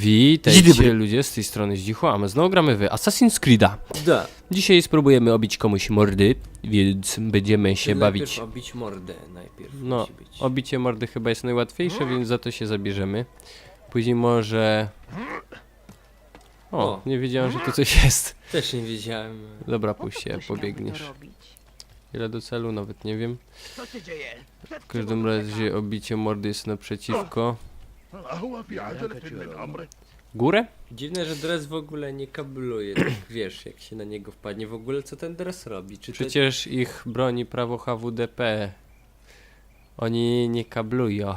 Witajcie dobry. ludzie z tej strony Zdzichu, a my znowu gramy w Assassin's Creed'a. Da. Dzisiaj spróbujemy obić komuś mordy, więc będziemy się bawić. Najpierw obić mordę najpierw No, obicie mordy chyba jest najłatwiejsze, więc za to się zabierzemy. Później może... O, O. nie wiedziałem, że tu coś jest. Też nie wiedziałem. Dobra, puść się, pobiegniesz. Ile do celu, nawet nie wiem. Co się dzieje? W każdym razie obicie mordy jest naprzeciwko. Górę? Dziwne, że dres w ogóle nie kabluje, tak wiesz, jak się na niego wpadnie. W ogóle co ten dres robi? Czy to... Przecież ich broni prawo HWDP. Oni nie kablują.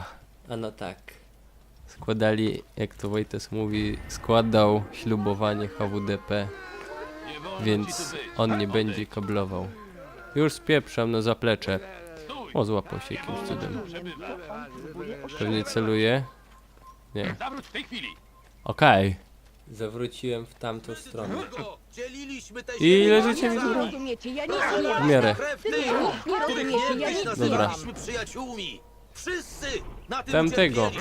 A no tak. Składali, jak to Wojtes mówi, składał ślubowanie HWDP, więc on nie będzie kablował. Już spieprzam na zaplecze. O, złapał się jakimś cudem. Pewnie celuje. Nie. Zawróć w tej chwili! Okej. Zawróciłem w tamtą stronę. Dzieliliśmy te I ziemię życia mi na Nie zabrało? rozumiecie, ja nic nie W mam. miarę. Wy nie których rozumiecie, ja niegdyś nic nie Dobra. nazywaliśmy przyjaciółmi. Wszyscy na tym Tamtego.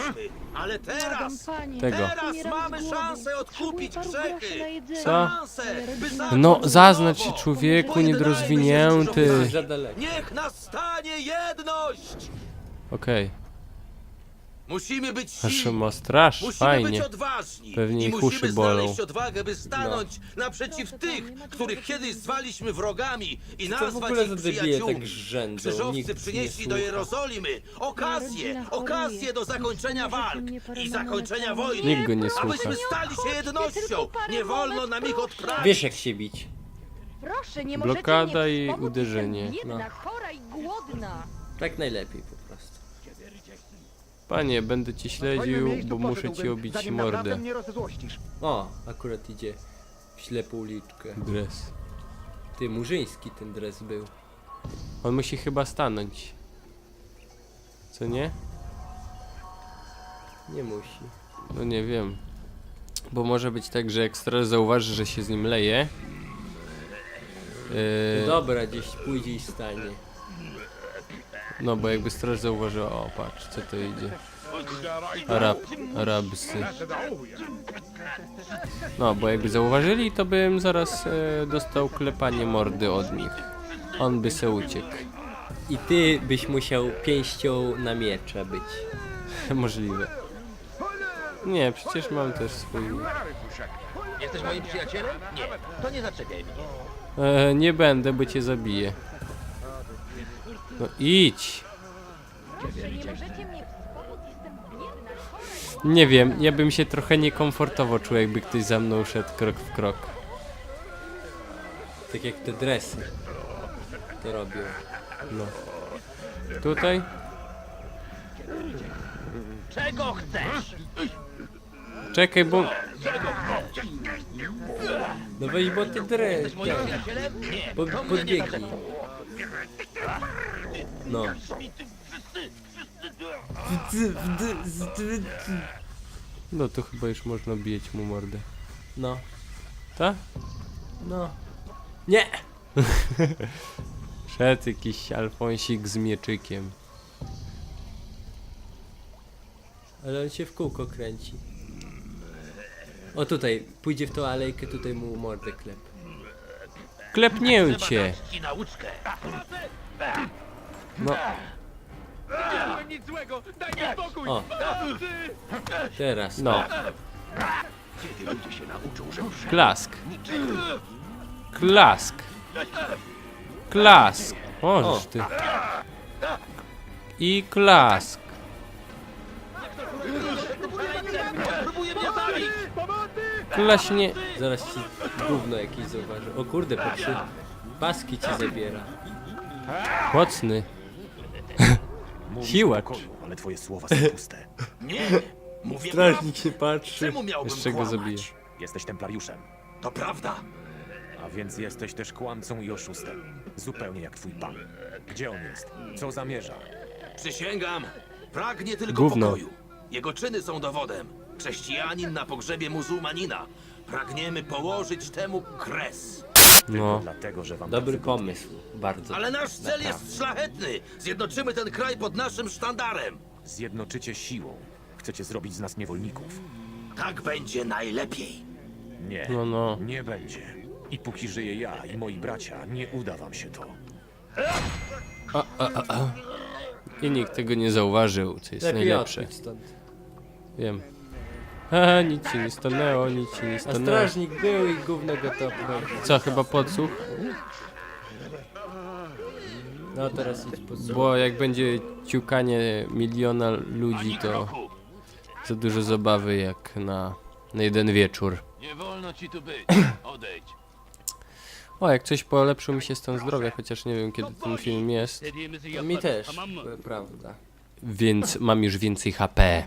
Ale teraz, Panie, Tego. teraz umieram z mamy głodu. szansę odkupić Potrzebuję paru groszy na grzechy. jedzenie. Co? Szansę, Moja by rodzina- zacząć No, zaznacz się człowieku niedorozwinięty. Za daleko. Niech nastanie jedność. Okej. Musimy być Aż silni. ma Musimy fajnie. być odważni Pewnie i ich musimy uszy bolą. znaleźć odwagę, by stanąć naprzeciw Proszę, tych, ma których tego kiedyś zwaliśmy wrogami i Co w nazwać ogóle ich przyjaciółmi. tak rzędzą? Krzyżowcy Nikt nie przynieśli do słucha. Jerozolimy okazję, okazję choruje. do zakończenia walk mnie parę i zakończenia wojny. Nikt go nie słucha. Abyśmy stali się jednością. Nie wolno nam ich odprawić. Wiesz jak się bić. Proszę, nie Blokada mnie i wspomóc, uderzenie. Jestem biedna, No. chora i głodna. Tak najlepiej. Panie, będę ci śledził, bo muszę ci obić mordę. O, akurat idzie w ślepą uliczkę. Dres. Ty, murzyński ten dres był. On musi chyba stanąć. Co nie? Nie musi. No nie wiem. Bo może być tak, że jak straż zauważy, że się z nim leje. Yy, Dobra, gdzieś pójdzie i stanie. No bo jakby straż zauważyła, o patrz, co to idzie. Arab, Arabsy. No, bo jakby zauważyli, to bym zaraz e, dostał klepanie mordy od nich. On by se uciekł. I ty byś musiał pięścią na miecza być. Możliwe. Nie, przecież mam też swój. Jesteś moim przyjacielem? Nie. To nie zaczepiaj mnie. E, nie będę, bo cię zabiję. No idź. Nie wiem, ja bym się trochę niekomfortowo czuł, jakby ktoś za mną szedł krok w krok. Tak jak te dresy. To robią. No. Tutaj? Czego chcesz? Czekaj, bo... No weź, bo ty dres. Moim przyjacielem? Nie. Pod, podbiegnij. No. No to chyba już można bijeć mu mordę. No. Ta? No. Nie! Szedł jakiś alfonsik z mieczykiem. Ale on się w kółko kręci. O tutaj, pójdzie w tą alejkę, tutaj mu mordę klep. Klepnięcie! No. O. Teraz. no. Że Klask. Klask. Klask. Oż ty. I klask. Klaśnie. Zaraz ci gówno jakieś zauważy. O kurde, patrzy. Paski ci zabiera. Mocny. Siłacz. ale twoje słowa są puste. Nie, mówię Strażnik się patrzy. Czemu miałbym Jeszcze go kłamać? zabiję. Jesteś templariuszem, To prawda. a więc jesteś też kłamcą i oszustem. Zupełnie jak twój pan. Gdzie on jest? Co zamierza? Przysięgam, pragnie tylko Gówno. pokoju. Jego czyny są dowodem. Chrześcijanin na pogrzebie muzułmanina. Pragniemy położyć temu kres. No. Dlatego, że wam Dobry pomysł. Bardzo. Ale nasz cel Naprawdę. jest szlachetny. Zjednoczymy ten kraj pod naszym sztandarem. Zjednoczycie siłą. Chcecie zrobić z nas niewolników. Tak będzie najlepiej. Nie, No, no. nie będzie. I póki żyję ja i moi bracia, nie uda wam się to. I nikt tego nie zauważył, co jest Lepiej najlepsze. stąd. Wiem. Haha, nic się nie stanęło, nic się nie A stanęło. strażnik był i gówno go topnął. Co, chyba podsłuch? No teraz idź pod. Bo jak będzie ciukanie miliona ludzi, to za dużo zabawy jak na, na jeden wieczór. Nie wolno ci tu być. Odejdź. O, jak coś polepszył mi się stan zdrowia, chociaż nie wiem kiedy ten film jest, Mi też, prawda. Więc mam już więcej HP.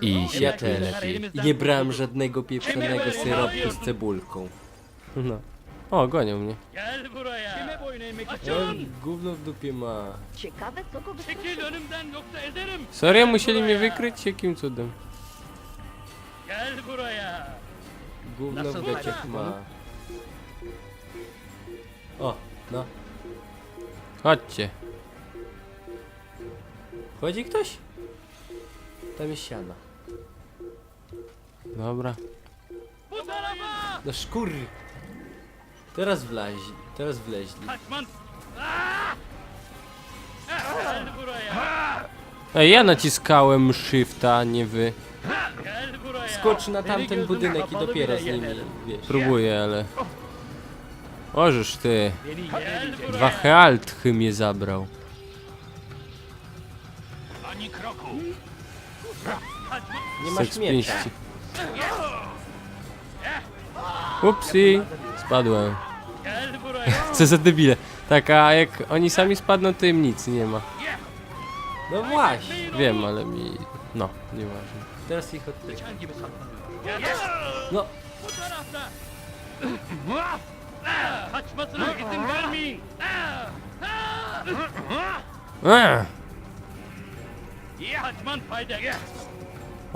I się Ja czuję też. lepiej. I nie brałem żadnego pieprzonego syropku z cebulką. No. O, gonią mnie. E, gówno w dupie ma. Ciekawe, co go wystraszy. Serio? Musieli mnie wykryć? Jakim cudem? Gówno w geciach ma. O, no. Chodźcie. Chodzi ktoś? Tam jest siano. Dobra. No szkur. Teraz wlazi, teraz wleźli. Ej, ja naciskałem shifta, nie wy. Skocz na tamten budynek i dopiero z nimi, wiesz. Próbuję, ale... Możesz ty. Dwa healthy mnie zabrał. Nie masz Seks miecza. pięści. Upsi. Spadłem. Co za debile. Tak, a jak oni sami spadną, to im nic nie ma. No właśnie. Wiem, ale mi... No, nieważne. Teraz ich odpycham. No, Eee.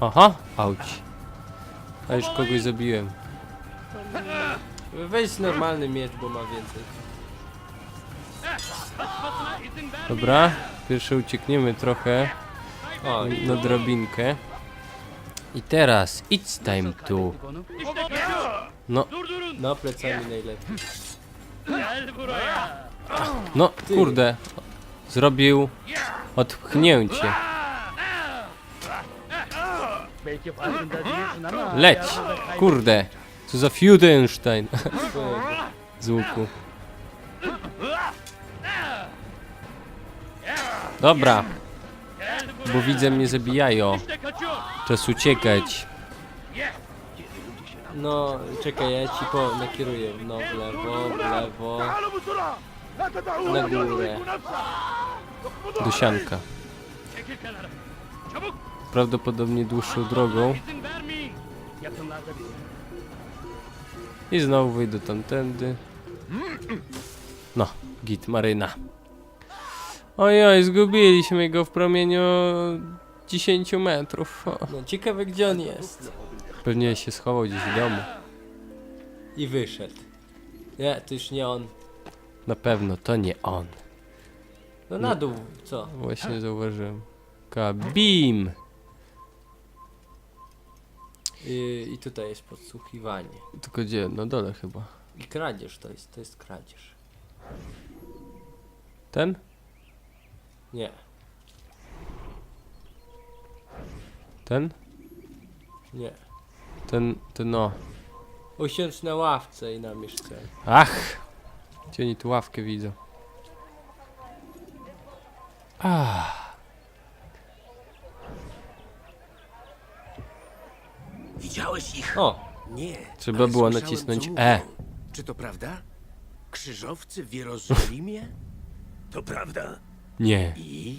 Aha, auć. A już kogoś zabiłem. weź normalny miecz, bo ma więcej. Dobra, pierwsze uciekniemy trochę O, na drabinkę. I teraz, it's time to... No, no plecami najlepiej. no, kurde. Zrobił odpchnięcie. Leć, kurde. Co za Fiudenstein. Z łuku. Dobra. Bo widzę mnie zabijają. Czas uciekać. No, czekaj, ja ci po nakieruję. No, w lewo, w lewo. Na górę. Do sianka. Prawdopodobnie dłuższą drogą. I znowu wyjdę tamtędy. No, git maryna. Ojoj, zgubiliśmy go w promieniu 10 metrów. O, No, ciekawe gdzie on jest. pewnie się schował gdzieś w domu. I wyszedł. Nie, to już nie on. Na pewno to nie on. No na dół, co? Właśnie zauważyłem. Kabim! I, I tutaj jest podsłuchiwanie. Tylko gdzie? Na dole chyba. I kradzież to jest, to jest kradzież. Ten? Nie, Ten? nie. Ten, ten no. Usiądź na ławce i namierz cel. Ach! Gdzie oni tu ławkę widzą? Ah, Widziałeś ich? O, Nie. Trzeba ale było słyszałem, nacisnąć co E. Czy to prawda? Krzyżowcy w Jerozolimie? To prawda. nie, I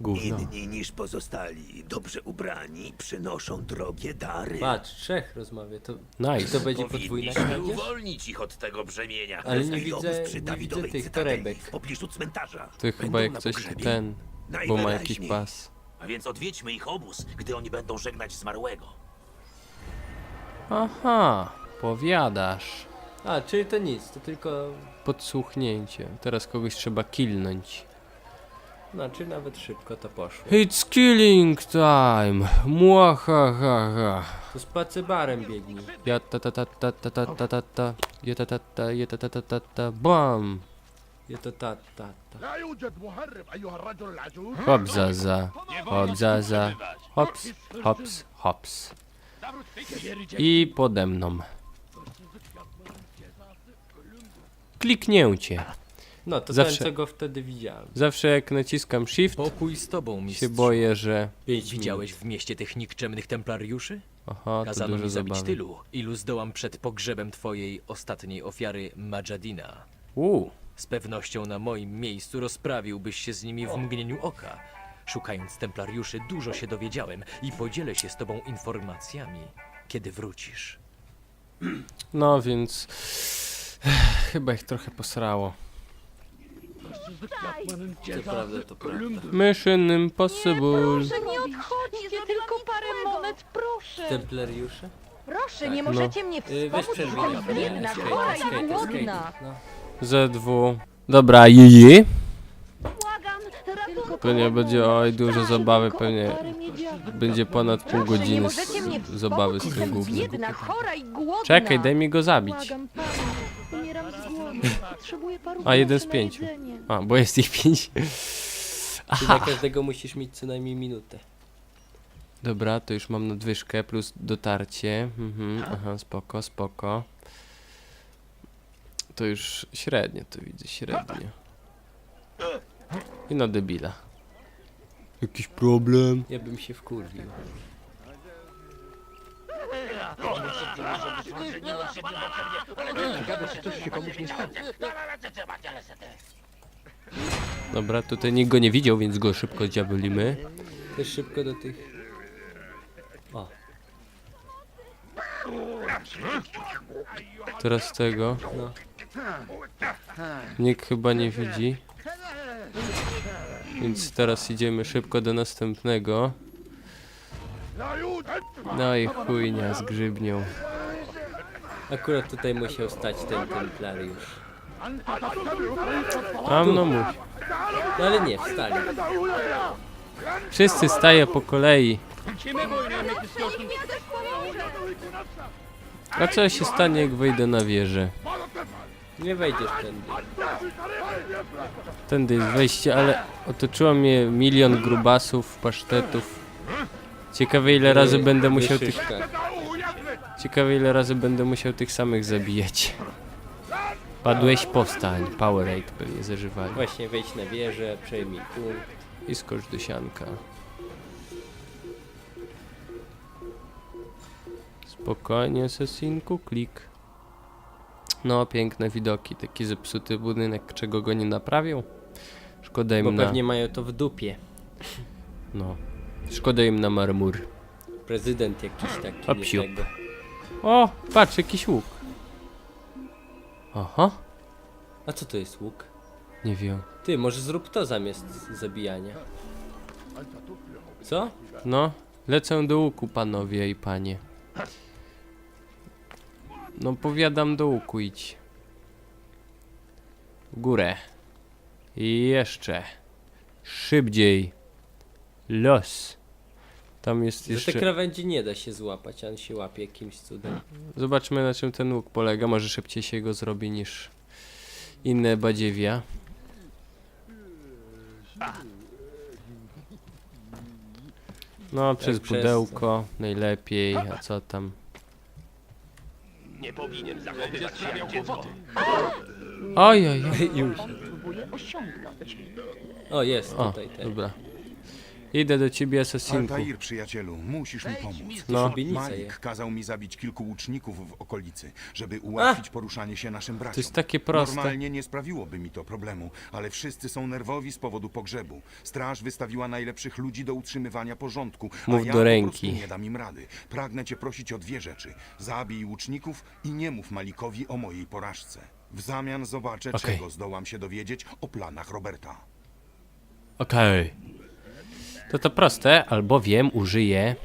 gówno. inni niż pozostali, dobrze ubrani, przynoszą drogie dary. patrz, trzech rozmawia. To, Nice. to będzie podwójna Powinniśmy kradzież? uwolnić ich od tego brzemienia. Ale nie widzę- przy nie widzę tych cytadeli torebek. W pobliżu cmentarza. To chyba Będą jak coś pogrzebie. ten, bo ma jakiś Najwyraźniej. pas. A więc odwiedźmy ich obóz, gdy oni będą żegnać zmarłego. Aha, powiadasz. A, czyli to nic, to tylko... Podsłuchnięcie. Teraz kogoś trzeba killnąć. Znaczy nawet szybko to poszło. It's killing time! Mwahahaha! To z pacybarem biegnij. Ja ta ta ta ta ta ta ta ta ta Ja ta ta ta ja ta ta ta ta ta BAM! Ja to ta, ta, ta. Hop za za, hop za za, hops, hops, hops. I pode mną. Kliknięcie. No, to Zawsze- ten, co go wtedy widziałem. Zawsze jak naciskam shift, Pokój z tobą, się boję, że... Pięć Widziałeś w mieście tych nikczemnych templariuszy? Aha, to Kazano dużo mi zabić zabawy. tylu, ilu zdołam przed pogrzebem twojej ostatniej ofiary Majadina. Uuu, Z pewnością na moim miejscu rozprawiłbyś się z nimi w mgnieniu oka. Szukając templariuszy dużo się dowiedziałem i podzielę się z tobą informacjami, kiedy wrócisz. no więc... Chyba ich trochę posrało. To prawda, to prawda. Mission Impossible. Proszę, nie odchodźcie, tylko parę monet, proszę. Templariusze? Proszę, nie możecie mnie Y, weź wspomóc, przerwij. jestem biedna, chora i głodna. No. ZW. Dobra, Jiji. Pewnie będzie, oj, dużo zabawy, pewnie będzie ponad pół godziny z, zabawy z tym głównym. Czekaj, daj mi go zabić. A, jeden z pięciu. A, bo jest ich pięć. Ty na każdego musisz mieć co najmniej minutę. Dobra, to już mam nadwyżkę plus dotarcie. Mhm, aha, spoko, spoko. To już średnio to widzę, średnio. I na debila. Jakiś problem? Ja bym się wkurwił. Dobra, tutaj nikt go nie widział, więc go szybko zdziabylimy. Też szybko do tych... O, Teraz tego. no. Nikt chyba nie widzi. Więc teraz idziemy szybko do następnego. No i chujnia z grzybnią. Akurat tutaj musiał stać ten templariusz. A no mów. No ale nie, wstali. Wszyscy staje po kolei. A co się stanie jak wejdę na wieżę? Nie wejdziesz tędy. Tędy jest wejście, ale otoczyło mnie milion grubasów, pasztetów. Ciekawe ile razy będę musiał tych... Wyszyszka. Ciekawe ile razy będę musiał tych samych zabijać. Padłeś, powstań. Powerade pewnie zażywali. Właśnie wejdź na wieżę, przejmij punkt. I skocz do sianka. Spokojnie, asesinku, klik. No, piękne widoki, taki zepsuty budynek, czego go nie naprawią. Szkoda Bo im na... pewnie mają to w dupie. No. Szkoda im na marmur. Prezydent jakiś taki. Nie tego. O, patrz, jakiś łuk. Aha, A co to jest łuk? nie wiem. Ty, może zrób to zamiast zabijania. Co? No, lecę do łuku, panowie i panie. No, powiadam do łuku idź. W górę. I jeszcze. Szybciej. Los. Tam jest Że te jeszcze... krawędzi nie da się złapać, a on się łapie jakimś cudem. Zobaczmy na czym ten łuk polega. Może szybciej się go zrobi niż inne badziewia. No, przez przez pudełko najlepiej, a co tam? Nie powinien zachowywać się jak dziecko. Oj, oj, oj. Już. Próbuję osiągnąć. O, jest O, tutaj ten. dobra. Idę do ciebie, asesinku. Altair, przyjacielu, musisz mi pomóc. No, Szubienica je. Malik kazał mi zabić kilku łuczników w okolicy, żeby ułatwić poruszanie się naszym braciom. to jest takie proste. Normalnie nie sprawiłoby mi to problemu, ale wszyscy są nerwowi z powodu pogrzebu. Straż wystawiła najlepszych ludzi do utrzymywania porządku, Mów a ja do po ręki. prostu nie dam im rady. Pragnę cię prosić o dwie rzeczy. Zabij łuczników i nie mów Malikowi o mojej porażce. W zamian zobaczę, Okej. czego zdołam się dowiedzieć o planach Roberta. Okej. To to proste, albowiem użyję.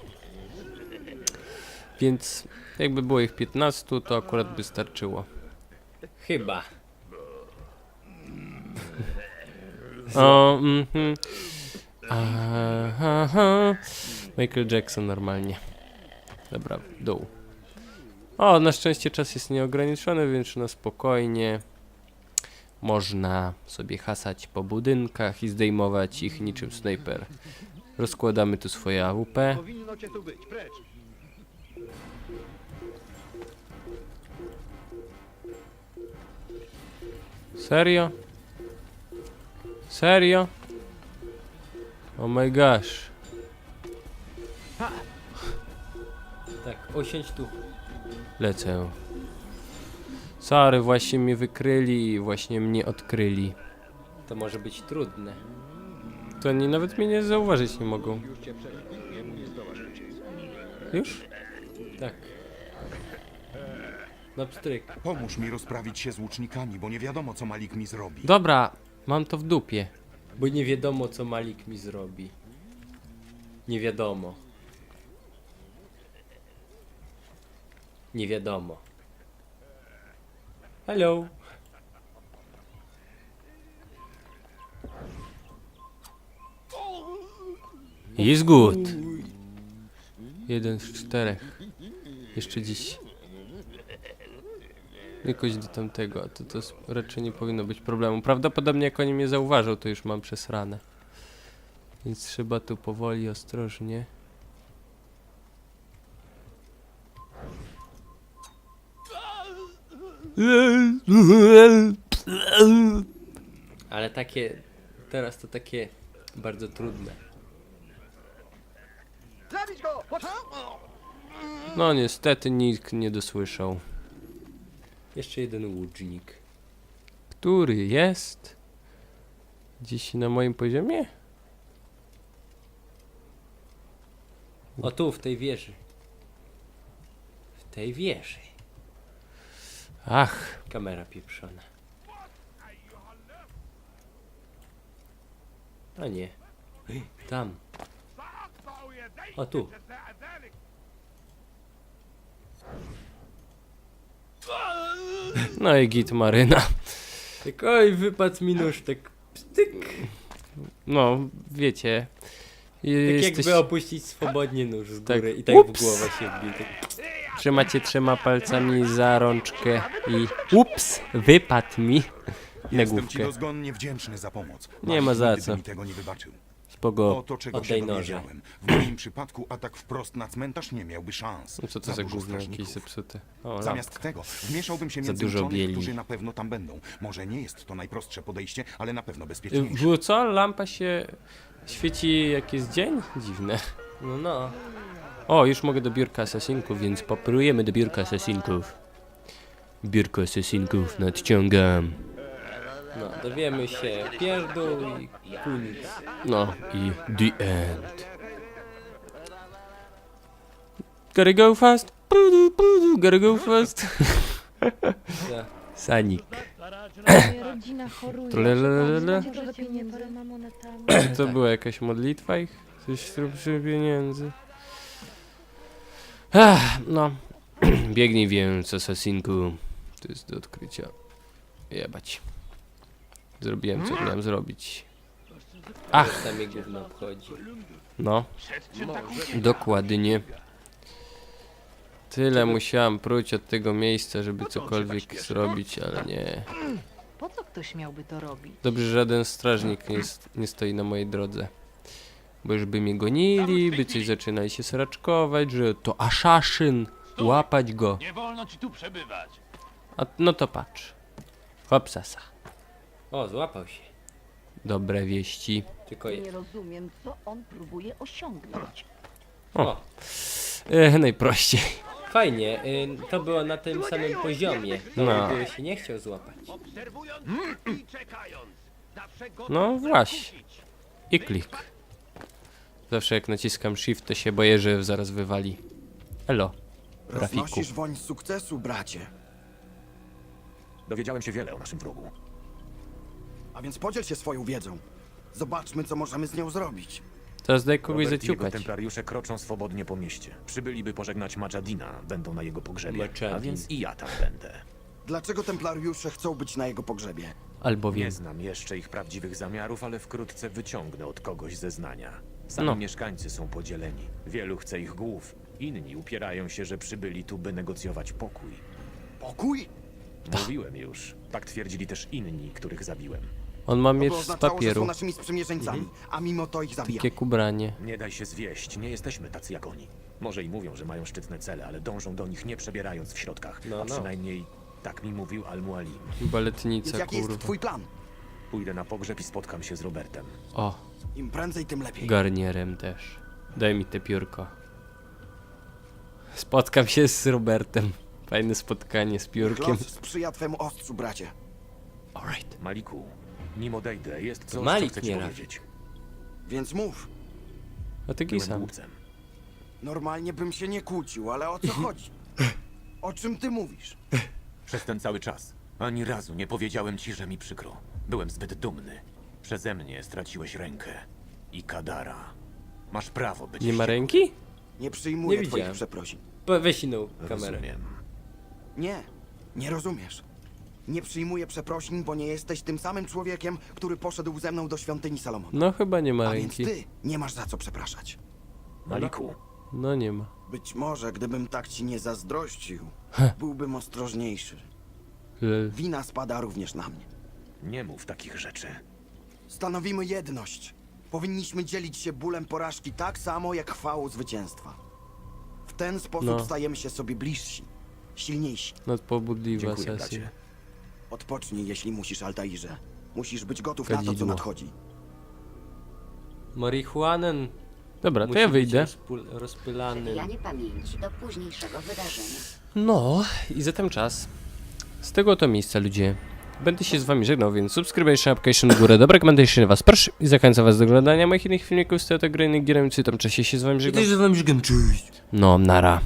Więc jakby było ich 15, to akurat by starczyło. Chyba. O, mhm. Aha, aha. Michael Jackson normalnie. Dobra, dół. O, na szczęście czas jest nieograniczony, więc na spokojnie można sobie hasać po budynkach i zdejmować ich niczym snajper. Rozkładamy tu swoje AWP. Powinno cię tu być, precz. Serio? Serio? Oh my gosh. Tak, osiądź tu. Lecę. Sorry, właśnie mnie wykryli i właśnie mnie odkryli. To może być trudne. To oni nawet mnie nie zauważyć nie mogą. Już? Tak. No pstryk. Pomóż mi rozprawić się z łucznikami, bo nie wiadomo, co Malik mi zrobi. Dobra, mam to w dupie. Bo nie wiadomo co Malik mi zrobi. Nie wiadomo. Nie wiadomo. Hello. Jest good. Jeden z czterech. Jeszcze dziś. Jakoś do tamtego, a to, to raczej nie powinno być problemu. Prawdopodobnie jak oni mnie zauważą, to już mam przesrane. Więc trzeba tu powoli, ostrożnie. Ale takie... Teraz to takie bardzo trudne. No niestety nikt nie dosłyszał. Jeszcze jeden łucznik. Który jest? Gdzieś na moim poziomie? O tu, w tej wieży. W tej wieży. Ach, Kamera pieprzona. A nie. Tam. O tu. no i git maryna. Tak, oj, wypadł mi nóż, tak pstyk. No, wiecie. Tak Jesteś, jakby opuścić swobodnie nóż z Tak. góry i tak Ups. w głowę się wbił. Tak. trzymacie trzema palcami za rączkę i ups, wypadł mi na Jestem ci główkę. dozgonnie wdzięczny za pomoc. Nie ma za co. mi tego nie wybaczył. Spoko. Oto czego Oddaj się noże. dowiedziałem. W moim przypadku atak wprost na cmentarz nie miałby szans. No co to za dużo gówno jakieś zepsute. O, Zamiast lampka. tego wmieszałbym się Za między dużo uczonych, bieli. którzy na pewno tam będą. Może nie jest to najprostsze podejście, ale na pewno Y, bezpieczniejsze. Było co? Lampa się świeci jak jest dzień? Dziwne. No, no. O, już mogę do biurka asesinków, więc poprójemy do biurka asesinków. Biurko asesinków nadciągam. No, dowiemy się pierdół i kunic. No i the end. Gotta go fast. Pudu, pudu, gotta go fast. Ja. Sanik. Moja rodzina choruje. To była jakaś modlitwa ich? Coś przy pieniędzy. Ach, no. Biegnij więc, asasinku. To jest do odkrycia. Jebać. Zrobiłem co miałem zrobić. Ach, Tam mnie gówno obchodzi. no. Dokładnie. Tyle musiałem próć od tego miejsca, żeby cokolwiek zrobić, ale nie. Po co ktoś miałby to robić? Dobrze, że żaden strażnik nie, nie stoi na mojej drodze. Bo już by mnie gonili, by coś zaczynali się sraczkować, że to aszaszyn, łapać go. Nie wolno ci tu przebywać. A, no to patrz. Hopsasa. O, złapał się. Dobre wieści. Tylko je... Nie rozumiem, co on próbuje osiągnąć. O, E, najprościej. fajnie. Y, to było na tym samym poziomie. No. No. By się nie chciał złapać. Obserwując i czekając. Zawsze gotów No właśnie. I klik. Zawsze jak naciskam shift, to się boję, że zaraz wywali. Elo. Rafiku. Roznosisz woń sukcesu, bracie. Dowiedziałem się wiele o naszym wrogu. A więc podziel się swoją wiedzą. Zobaczmy, co możemy z nią zrobić. Teraz daj kogoś Robert i jego zaciukać. templariusze kroczą swobodnie po mieście. Przybyliby pożegnać Majadina, będą na jego pogrzebie. A więc i ja tam będę. Dlaczego templariusze chcą być na jego pogrzebie? Albowiem. Nie znam jeszcze ich prawdziwych zamiarów, ale wkrótce wyciągnę od kogoś zeznania. Sami No. mieszkańcy są podzieleni. Wielu chce ich głów. Inni upierają się, że przybyli tu, by negocjować pokój. Pokój? Mówiłem już. Tak twierdzili też inni, których zabiłem. On ma To miecz z oznaczało, że papieru. są naszymi sprzymierzeńcami, Mhm. a mimo to ich zabijamy. Takie kubranie. Nie daj się zwieść, nie jesteśmy tacy jak oni. Może i mówią, że mają szczytne cele, ale dążą do nich nie przebierając w środkach. No, a no. przynajmniej tak mi mówił Al-Mualim. Więc Baletnica, jaki jest kurwa. twój plan? Pójdę na pogrzeb i spotkam się z Robertem. O, Im prędzej, tym lepiej. garnierem też. Daj mi te piórko. Spotkam się z Robertem. Fajne spotkanie z piórkiem. Los sprzyja twemu ostrzu, bracie. Alright. Maliku, nim odejdę, jest coś, Malik co chcę ci nie powiedzieć. Więc mów. A ty Byłem głupcem. Normalnie bym się nie kłócił, ale o co chodzi? O czym ty mówisz? Przez ten cały czas ani razu nie powiedziałem ci, że mi przykro. Byłem zbyt dumny. Przeze mnie straciłeś rękę. I Kadara. Masz prawo być Nie ma wściekły. ręki? Nie przyjmuję Nie twoich widziałem. przeprosin. Po- Weź inną kamerę. Rozumiem. Nie, nie rozumiesz. Nie przyjmuję przeprosin, bo nie jesteś tym samym człowiekiem, który poszedł ze mną do świątyni Salomona. No chyba nie ma A więc ręki. ty nie masz za co przepraszać. Maliku, No nie ma. Być może, gdybym tak ci nie zazdrościł, byłbym ostrożniejszy. Lel. Wina spada również na mnie. nie mów takich rzeczy. Stanowimy jedność. Powinniśmy dzielić się bólem porażki tak samo jak chwałą zwycięstwa. W ten sposób No. stajemy się sobie bliżsi, silniejsi. Nadpobudliwa Dziękuję, sesja. bracie. Odpocznij, jeśli musisz, Altairze. Musisz być gotów na to, co Kadzidło. nadchodzi. Marihuanen Dobra, to musi ja być wyjdę. rozpul- rozpylany. Przewijanie pamięci do późniejszego wydarzenia. No i zatem czas. Z tego oto miejsca, ludzie. Będę się z wami żegnał, więc subskrybujcie, application w górę, dobra rekomendacje was proszę i zachęcam was do oglądania moich innych filmików z tego gry innych gier, tam czasie się z wami żegnam. Też wam. No, nara.